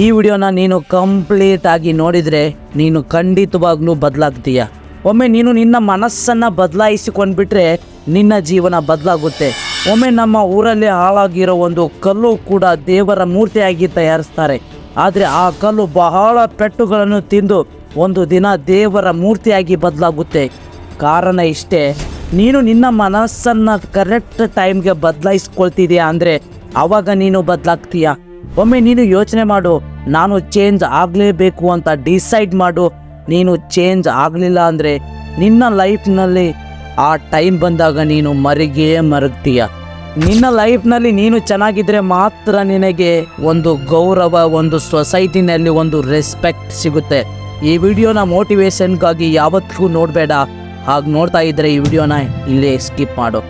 ಈ ವಿಡಿಯೋನ ನೀನು ಕಂಪ್ಲೀಟ್ ಆಗಿ ನೋಡಿದರೆ ನೀನು ಖಂಡಿತವಾಗ್ಲೂ ಬದಲಾಗ್ತೀಯ. ಒಮ್ಮೆ ನೀನು ನಿನ್ನ ಮನಸ್ಸನ್ನು ಬದಲಾಯಿಸಿಕೊಂಡ್ಬಿಟ್ರೆ ನಿನ್ನ ಜೀವನ ಬದಲಾಗುತ್ತೆ. ಒಮ್ಮೆ ನಮ್ಮ ಊರಲ್ಲಿ ಹಾಳಾಗಿರೋ ಒಂದು ಕಲ್ಲು ಕೂಡ ದೇವರ ಮೂರ್ತಿಯಾಗಿ ತಯಾರಿಸ್ತಾರೆ. ಆದರೆ ಆ ಕಲ್ಲು ಬಹಳ ಪೆಟ್ಟುಗಳನ್ನು ತಿಂದು ಒಂದು ದಿನ ದೇವರ ಮೂರ್ತಿಯಾಗಿ ಬದಲಾಗುತ್ತೆ. ಕಾರಣ ಇಷ್ಟೇ, ನೀನು ನಿನ್ನ ಮನಸ್ಸನ್ನು ಕರೆಕ್ಟ್ ಟೈಮ್ಗೆ ಬದಲಾಯಿಸ್ಕೊಳ್ತಿದೀಯ ಅಂದರೆ ಆವಾಗ ನೀನು ಬದಲಾಗ್ತೀಯ. ಒಮ್ಮೆ ನೀನು ಯೋಚನೆ ಮಾಡು, ನಾನು ಚೇಂಜ್ ಆಗಲೇಬೇಕು ಅಂತ ಡಿಸೈಡ್ ಮಾಡು. ನೀನು ಚೇಂಜ್ ಆಗಲಿಲ್ಲ ಅಂದರೆ ನಿನ್ನ ಲೈಫ್ನಲ್ಲಿ ಆ ಟೈಮ್ ಬಂದಾಗ ನೀನು ಮರಿಗೇ ಮರಗ್ತೀಯ. ನಿನ್ನ ಲೈಫ್ನಲ್ಲಿ ನೀನು ಚೆನ್ನಾಗಿದ್ರೆ ಮಾತ್ರ ನಿನಗೆ ಒಂದು ಗೌರವ, ಒಂದು ಸೊಸೈಟಿನಲ್ಲಿ ಒಂದು ರೆಸ್ಪೆಕ್ಟ್ ಸಿಗುತ್ತೆ. ಈ ವಿಡಿಯೋನ ಮೋಟಿವೇಶನ್ಗಾಗಿ ಯಾವತ್ತಿಗೂ ನೋಡಬೇಡ. ಹಾಗೆ ನೋಡ್ತಾ ಇದ್ರೆ ಈ ವಿಡಿಯೋನ ಇಲ್ಲೇ ಸ್ಕಿಪ್ ಮಾಡು.